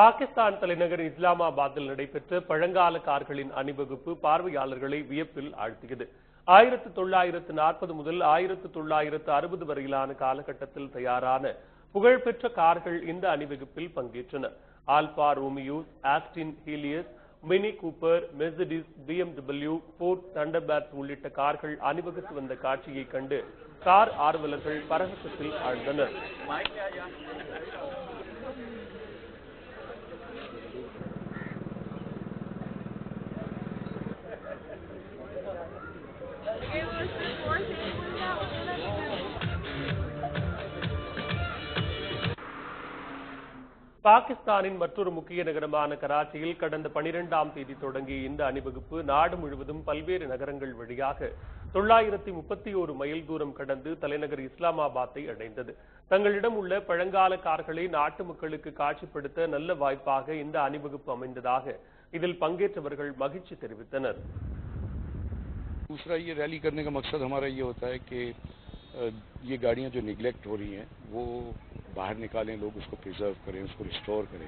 பாகிஸ்தான் தலைநகர் இஸ்லாமாபாத்தில் நடைபெற்ற பழங்கால கார்களின் அணிவகுப்பு பார்வையாளர்களை வியப்பில் ஆழ்த்தியது. ஆயிரத்து தொள்ளாயிரத்து நாற்பது முதல் ஆயிரத்து தொள்ளாயிரத்து அறுபது வரையிலான காலகட்டத்தில் தயாரான புகழ்பெற்ற கார்கள் இந்த அணிவகுப்பில் பங்கேற்றன. Alfa Romeos Austin Healeys Mini Cooper Mercedes BMW Ford Thunderbirds உள்ளிட்ட கார்கள் அணிவகுத்து வந்த காட்சியை கண்டு கார் ஆர்வலர்கள் பரவசத்தில் ஆழ்ந்தனர். பாகிஸ்தானின் மற்றொரு முக்கிய நகரமான கராச்சியில் கடந்த பனிரெண்டாம் தேதி தொடங்கிய இந்த அணிவகுப்பு நாடு முழுவதும் பல்வேறு நகரங்கள் வழியாக தொள்ளாயிரத்தி முப்பத்தி ஒரு மைல் தூரம் கடந்து தலைநகர் இஸ்லாமாபாத்தை அடைந்தது தங்களிடம் உள்ள பழங்கால கார்களை நாட்டு மக்களுக்கு காட்சிப்படுத்த நல்ல வாய்ப்பாக இந்த அணிவகுப்பு அமைந்ததாக இதில் பங்கேற்றவர்கள் மகிழ்ச்சி தெரிவித்தனர் दूसरा ये रैली करने का मकसद हमारा ये होता है कि अ, ये गाड़ियां जो निगलेक्ट हो रही हैं वो बाहर निकालें लोग उसको प्रिजर्व करें उसको रिस्टोर करें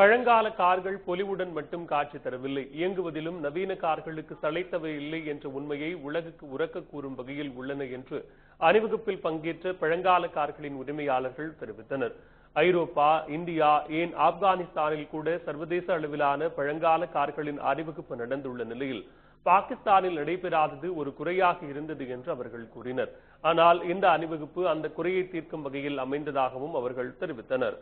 பழங்கால கார்கள் பொலிவுடன் மட்டும் காட்சி தரவில்லை இயங்குவதிலும் நவீன கார்களுக்கு சளைத்தவை இல்லை என்ற உண்மையை உலகுக்கு உரக்க கூறும் வகையில் உள்ளன என்று அணிவகுப்பில் பங்கேற்ற பழங்கால கார்களின் உரிமையாளர்கள் தெரிவித்தனர் ஐரோப்பா இந்தியா ஏன் ஆப்கானிஸ்தானில் கூட சர்வதேச அளவிலான பழங்கால கார்களின் அணிவகுப்பு நடந்துள்ள நிலையில் பாகிஸ்தானில் நடைபெறாதது ஒரு குறையாக இருந்தது என்று அவர்கள் கூறினர். ஆனால் இந்த அணிவகுப்பு அந்த குறையை தீர்க்கும் வகையில் அமைந்ததாகவும் அவர்கள் தெரிவித்தனர்.